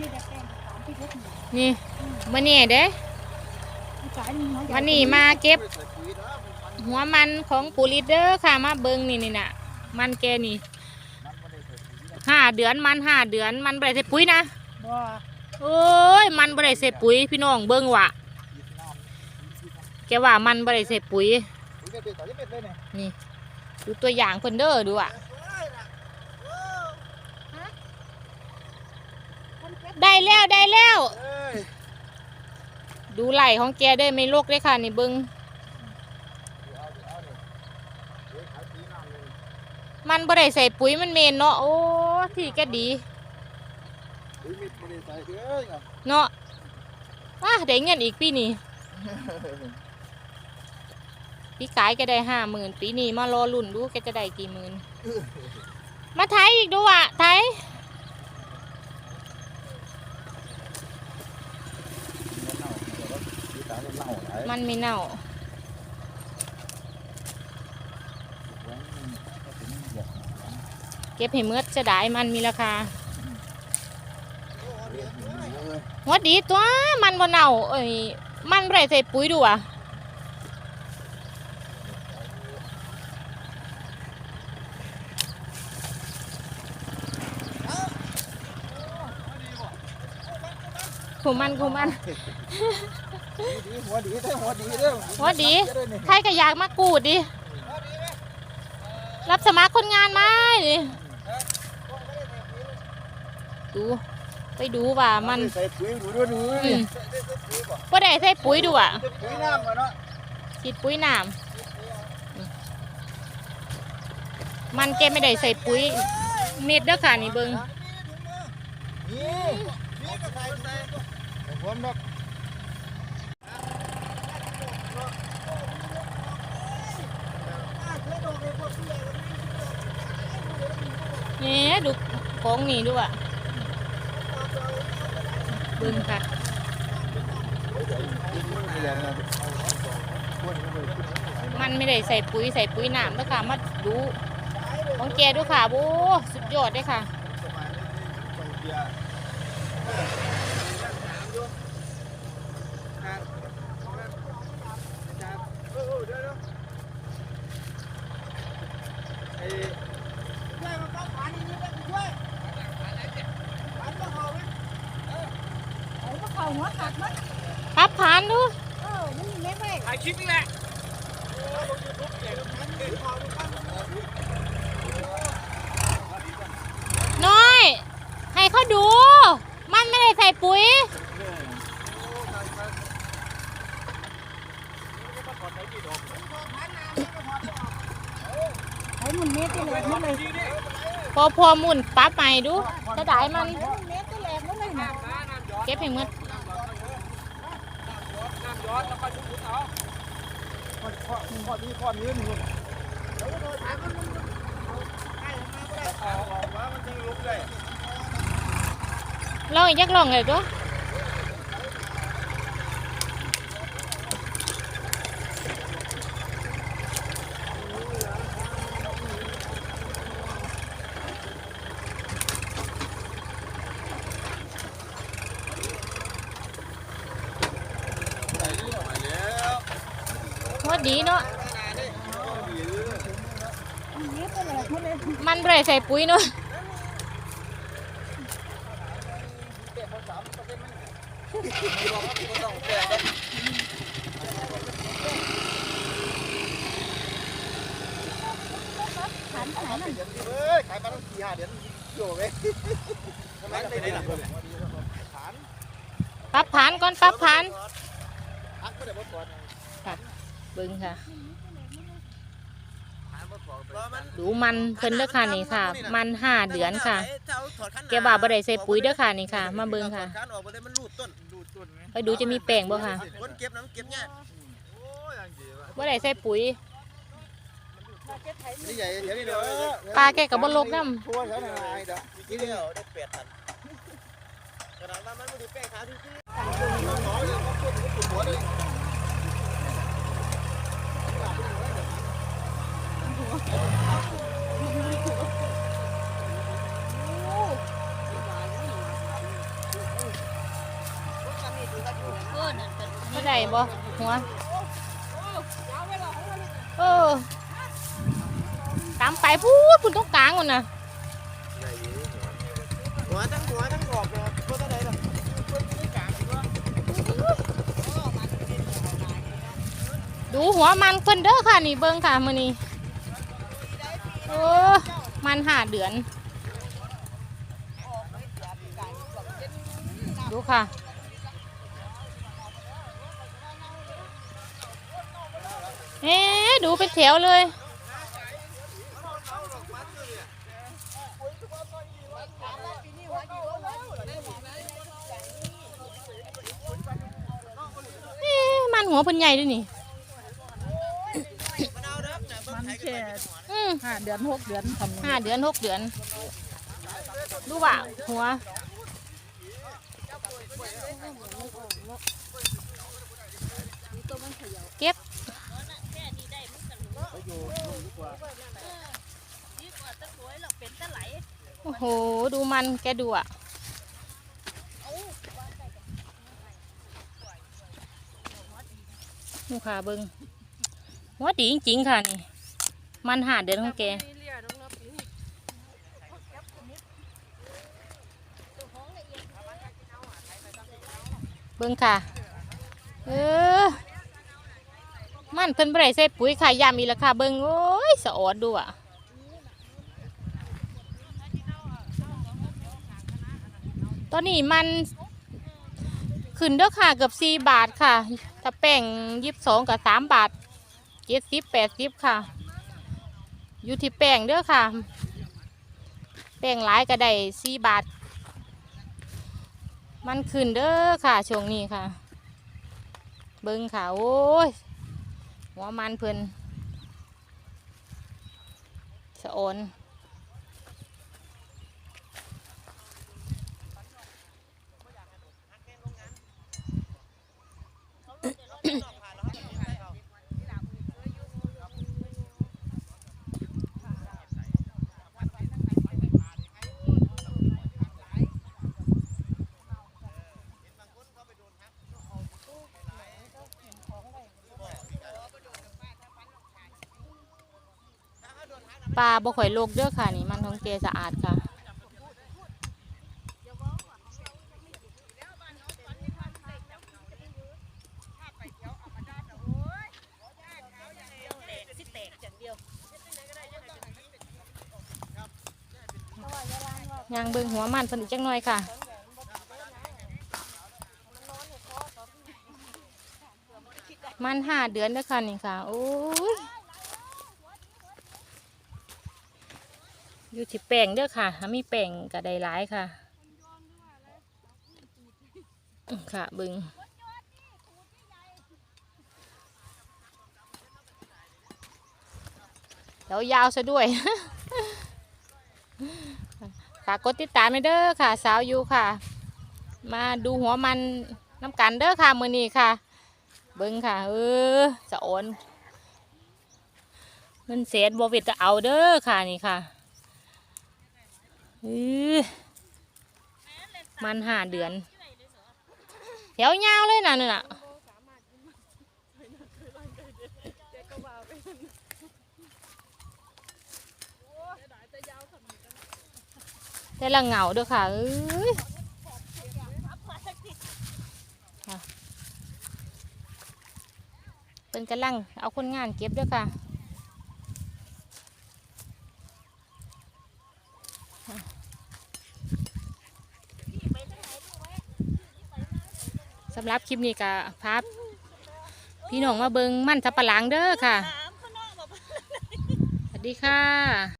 นี่ได้แป้งสามที่เล็กหนึ่งนี่วันนี้เด้สายนี่น้อยใหญ่วันนี้มาเก็บ หัวมันของปูริเดอร์ค่ะมาเบิงนี่นี่น่ะ มันแกนี่ห้าเดือนมันห้าเดือนมันบ่ได้ใส่ปุ๋ยนะบ่โอ้ยมันบ่ได้ใส่ปุ๋ยพี่น้องเบิงว่ะแกว่ามันบ่ได้ใส่ปุ๋ยนี่ดูตัวอย่างเพิ่นเด้อดูอะ คนเก็บ ได้แล้วได้แล้ว ดูไหล่ของแกได้ไม่ลกเลยค่ะนี่เบิงมันบ่ได้ใส่ปุ๋ยมันเมนเนาะโอ้ที่แกดีเนาะว้าได้เงินอีกปีนี้ปีกายแกได้ห้าหมื่นปีนี้มารอลุ่นดูแกจะได้กี่หมื่นมาไทยอีกดูอะไทย มันไม่เน่าเก็บให้เมือดจะได้มันมีราคาหัวดีตัวมันบ่เน่าเอ้ยมันบ่ได้ใส่ปุ๋ยดูอะขู่มันขู่มัน หัวดีได้หัวดีเด้อหัวดีใครก็อยากมากูดดิ รับสมัครคนงานไหมดิดูไปดูว่ามันใส่ปุ๋ยดูดูดูอืมบ่ได้ใส่ปุ๋ยดูอะปุ๋ยน้ำก่อนเนาะฉีดปุ๋ยน้ำอืมมันแกไม่ได้ใส่ปุ๋ยเม็ดเด้อค่ะนี่เบิงนี่นี่ก็ใส่ใส่ผมดอก นี่ ดูของนี่ดูว่ะเบิงค่ะมันไม่ได้ใส่ปุ๋ยใส่ปุ๋ยหนามด้อค่ะมาดูของแกดูค่ะโอ้สุดยอดเลยค่ะ เอาพวกเขาหัวขา ดมั้ยพับผ่านดูเออมันมีเม็ดไว้ถ่ายคลิปนี่แหละน้อย ให้เขาดู มันไม่ได้ใส่ปุ๋ยไอ้มันเม็ดที่แหลกหมดเลยพอพอหมุนปั๊บใหม่ดูจะได้มันไอ้มันเม็ดที่แหลกหมด เลยนะเก็บให้หมดข้อนี้ข้อนี้นี่ว่ามันจะลุกได้ลองอีกยักลองเลยดูว่าดีเนาะมันเม็ดที่แหลกเลยมันไม่ได้ใส่ปุ๋ย เนาะขันขนาดนั้นเฮ้ยขายมาตั้งสี่ห้าเดือนอยู่ไหมทำไมไปได้หลังฐานปรับผ่านก่อนปรับผ่านพักก็ได้บดก่อน เบิ่งค่ะฐานบดก่อนดูมันเพิ่นเด้อค่ะนี่ค่ะ มันห้าเดือนค่ะ แกว่าบ่ได้ใส่ปุ๋ยเด้อค่ะนี่ค่ะ มาเบิ่งค่ะการออกไปเลยมันรูดต้นดูดต้นไหมไปดูจะมีแป้งบ่ค่ะคนเก็บน้ำเก็บเนี่ยโอ้ยยังดีวะบ่ได้ใส่ปุ๋ยนี่ใหญ่เดี๋ยวนี้เดี๋ยวปลาแกก็บ่ลกนำทั่วแถวไหนเด้อทีเดียวได้แปดตันกระดาษว่ามันไม่ได้แป้งขาวที่ที่ เไม่ได้บ่หัวเออตามไปพูดคุณต้องกลางก่อนนะหัวทั้งหัวทั้งขอบเลยตัวเท่าไหร่ล่ะตัวนี้กลางตัวดูหัวมันเพิ่นเด้อค่ะนี่เบิ่งค่ะมื้อนี้ โอ้มันหาเดือน ดูค่ะเอ๊ดูเป็นแถวเลย เอ๊มันหัวเพิ่นใหญ่ด้วยนี่เอาเด้อนะเบิ่ง มัน ไทย แค่อืมห้าเดือนหกเดือนทำห้าเดือนหกเดือน ดูว่าหัวเก็บโอ้โห ดูมันแกดูอะดูค่ะเบิงหัวดีจริงๆค่ะนี่ มันหาเดือนของแกเบิ่งค่ะ เออ มันเพิ่นได้ใส่ปุ๋ยค่ะยามอีล้วค่ะ เบิ่งโอ้ยสะออดดูอะตอนนี้มันขึ้นเด้อค่ะเกือบ4บาทค่ะ ถ้าแป้ง22กับ3บาท70 80ค่ะ อยู่ที่แป้งเด้อค่ะ แป้งหลายก็ได้4บาท มันขึ้นเด้อค่ะช่วงนี้ค่ะ เบิ้งค่ะ โอ้ยหัวมันเพิ่นสะโอน ปลาบ่ข่อยโลกเด้อค่ะ นี่มันของเกสะอาดค่ะยางเบิ่งหัวมันเพิ่นอีกจักหน่อยค่ะมันห้าเดือนแล้วค่ะนี่ค่ะ โอ้ย อยู่ที่แป้งเด้อค่ะถ้ามีแป้งก็ได้หลายค่ะ ค่ะบึงแล้วยาวซะด้วยค่ะกดติดตามไปเด้อค่ะ สาวอยู่ค่ะ มาดูหัวมันน้ำกันเด้อค่ะมือนี้ค่ะ เบิ้งค่ะ เออสะโอนเงินเศษบวิดจะเอาเด้อค่ะนี่ค่ะ เออมันห้าเดือนแถวยาวเลยนะนี่นน่ะแต่ละเหงาด้อค่ะเอ้ยค่ะเป็นกำลังเอาคนงานเก็บด้อค่ะำหรับคลิปนี้ก็พาพี่น้องมาเบิงมั่นสับปะหลังเด้อค่ะ สวัสดีค่ะ